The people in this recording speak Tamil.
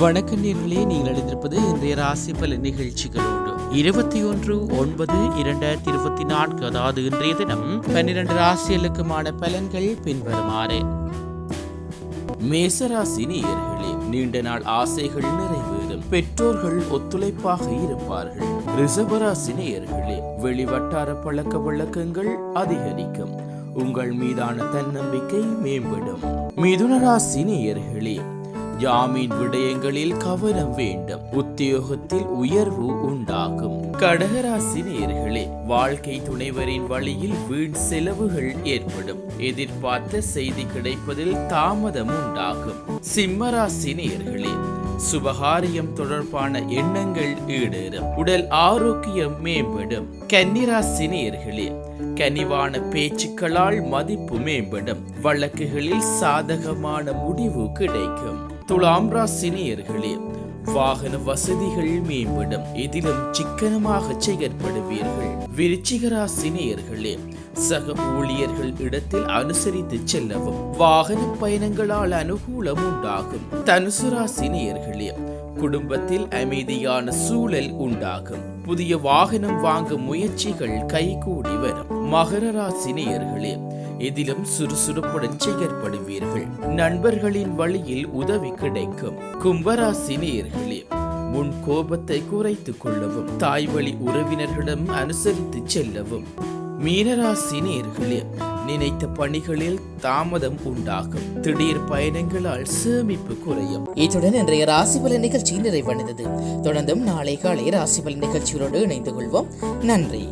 வணக்க நேர்களே நீங்கள் எழுந்திருப்பது இன்றைய ராசி பல நிகழ்ச்சிகளோடு. இருபத்தி ஒன்று ஒன்பது இரண்டாயிரத்தி இருபத்தி நான்கு அதாவது இன்றைய தினம் பன்னிரண்டு ராசிகளுக்குமான பலன்கள் பின்வருமாறு. மேசராசி நேயர்களே நீண்ட நாள் ஆசைகள் நிறைவேறும். பெற்றோர்கள் ஒத்துழைப்பாக இருப்பார்கள். ரிஷபராசி நேயர்களே வெளிவட்டார பழக்க வழக்கங்கள் அதிகரிக்கும். உங்கள் மீதான தன்னம்பிக்கை மேம்படும். மிதுன ராசி நேயர்களே ஜாமீன் விடயங்களில் கவனம் வேண்டும். உத்தியோகத்தில் உயர்வு உண்டாகும். கடகராசி நேர்களே வாழ்க்கை துணைவரின் வழியில் வீண் செலவுகள் ஏற்படும். எதிர்பார்த்த செய்தி கிடைப்பதில் தாமதம் உண்டாகும். சிம்மராசி நேர்களே சுபகாரியம் தொடர்பான எண்ணங்கள் ஈடேறும். உடல் ஆரோக்கியம் மேம்படும். கன்னிராசி நேர்களே கனிவான பேச்சுக்களால் மதிப்பு மேம்படும். வழக்குகளில் சாதகமான முடிவு கிடைக்கும். துலாம் ராசி நேயர்களே வாகன வசதிகள் மேம்படும். இதிலும் சிக்கனமாக செயற்படுவீர்கள். விருச்சிக ராசி சக ஊழியர்கள் இடத்தில் அனுசரித்து செல்லவும் வாகன பயணங்களால் அனுகூலம் உண்டாகும். தனுசு ராசி குடும்பத்தில் அமைதியான சூழல் உண்டாகும். புதிய வாகனம் வாங்கும் முயற்சிகள் கைகூடி வரும். மகர ராசினியர்களே இதிலும் சுறுசுறுப்புடன் செயற்படுவீர்கள். நண்பர்களின் வழியில் உதவி கிடைக்கும். கும்பராசி நேயர்களே முன் கோபத்தை குறைத்துக் கொள்ளவும் தாய் வழி உறவினர்களிடம் அனுசரித்து செல்லவும். மீனராசி நேர்களே நினைத்த பணிகளில் தாமதம் உண்டாகும். திடீர் பயணங்களால் சேமிப்பு குறையும். இத்துடன் இன்றைய ராசிபலன் நிகழ்ச்சி நிறைவடைந்தது. தொடர்ந்தும் நாளை காலை ராசிபலன் நிகழ்ச்சிகளோடு இணைந்து கொள்வோம். நன்றி.